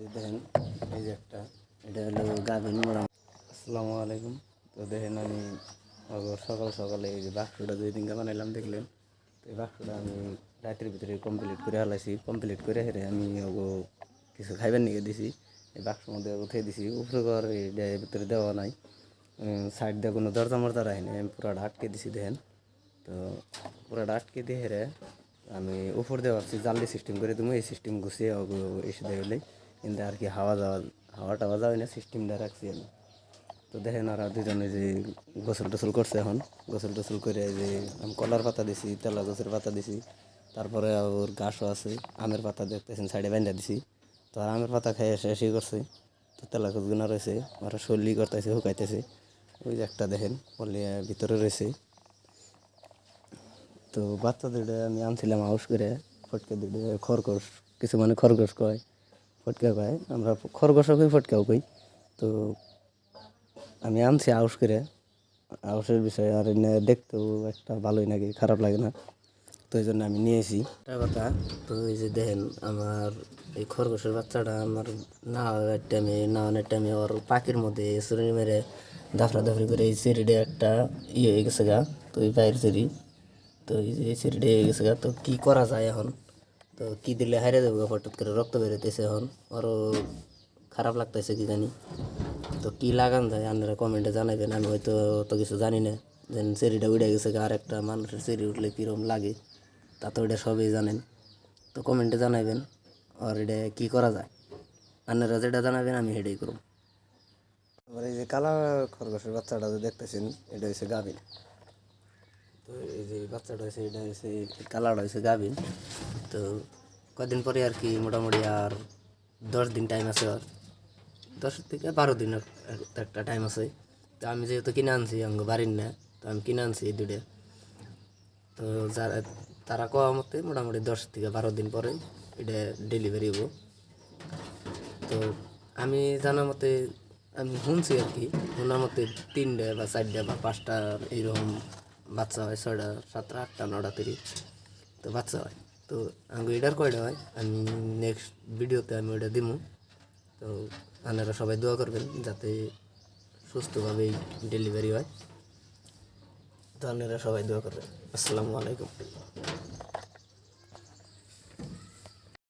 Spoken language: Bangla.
দেখেন, এই যে একটা, এটা হলো গাভিন মোড়া। আসসালামু আলাইকুম। তো দেখেন আমি সকাল সকালে এই যে বাক্সটা দুই দিনকে বানাইলাম, দেখলেন? তো এই বাক্সটা আমি রাতের ভিতরে কমপ্লিট করে হালাইছি। কমপ্লিট করে হেরে আমি ওগো কিছু খাইবার নিয়ে দিছি। এই বাক্সের মধ্যে উঠে দিছি। উপরে ঘর ভিতরে দেওয়া নাই। সাইড দিয়ে কোনো দরজা মরজা রাখিনি আমি পুরাটা আটকে দিছি, দেখেন? তো পুরাটা আটকে দিয়ে হেরে আমি উপর দিয়ে ভাবছি জানলি সিস্টেম করে তুমি এই সিস্টেম গুছিয়ে এসে দেখলে কিন্তু আর কি হাওয়া যাওয়া হাওয়া টাওয়া যাবে না সিস্টেমটা রাখছি আমি। তো দেখেন আর দুজনে যে গোসল টোসল করছে এখন। গোসল টোসল করে যে আমি কলার পাতা দিছি তেলা গাছের পাতা দিছি। তারপরে ওর ঘাসও আছে, আমের পাতা দেখতেছেন, সাইডে বান্ধা দিছি। তো আর আমের পাতা খেয়ে শেষই করছে। তো তেলা গাছগুলো রয়েছে, ওরা শল্লি করতেছে, শুকাইতেছে। ওই যে একটা দেখেন পলিয়া ভিতরে রয়েছে। তো বাচ্চা আমি আনছিলাম আউস করে, ফটকে দুটো খরগোশ, কিছু মানে খরগোশ কয়। ফটকা কয় আমরা খরগোশও কই ফটকাও কই। তো আমি আনছি আউস করে। আউসের বিষয়ে আর দেখতেও একটা ভালোই নাকি, খারাপ লাগে না। তো এই জন্য আমি নিয়েছি একটা কথা, তো এই যে দেখেন, আমার এই খরগোশের বাচ্চাটা আমার না হওয়ার টাইমে না অনেক টাইমে ওর পাখির মধ্যে সুরি মেরে দাফরা দাফরি করে এই সিঁড়িটা একটা ইয়ে হয়ে গেছে গা, তো এই বাইরের সিঁড়ি। তো এই যে সিঁড়িটা হয়ে গেছে গা, তো কী করা যায় এখন? তো কী দিলে হারে দেবো হঠাৎ করে? রক্ত বেরোতেছে এখন। আরও খারাপ লাগতেছে কি জানি। তো কী লাগান যায় আপনারা কমেন্টে জানাবেন আমি হয়তো অত কিছু জানি না। যেন সিঁড়িটা উঠে গেছে আর একটা মানুষের সিঁড়ি উঠলে কীরকম লাগে তা তো এটা সবই জানেন। তো কমেন্টে জানাবেন আর এটা কী করা যায়? আপনারা যেটা জানাবেন আমি সেটাই করব। আবার এই যে কালা খরগোশের বাচ্চাটা যে দেখতেছেন এটা হচ্ছে গাভিন তো এই যে বাচ্চাটা হয়েছে এটা হয়েছে কালারটা হয়েছে গাভিন তো কদিন পরে আর কি মোটামুটি আর দশ দিন টাইম আছে আর দশ থেকে বারো দিন একটা টাইম আছে। তো আমি যেহেতু কিনে আনছি আমার বাড়ির না, তো আমি কিনে আনছি এই দুটো তো যারা তারা কোয়া মতে মোটামুটি দশ থেকে বারো দিন পরে এটা ডেলিভারি হব। তো আমি জানা মতে আমি শুনছি আর কি শোনার মতে তিনটে বা চারটে বা পাঁচটা এইরকম বাচ্চা হয়, ছয়টা, সাতটা, আটটা নটা তিরিশ তো বাচ্চা হয়। তো আমি এটার কয়টা হয় আমি নেক্সট ভিডিওতে আমি ওটা দিব তো আপনারা সবাই দোয়া করবেন যাতে সুস্থভাবেই ডেলিভারি হয়। তো আপনারা সবাই দোয়া করবেন। আসসালামু আলাইকুম।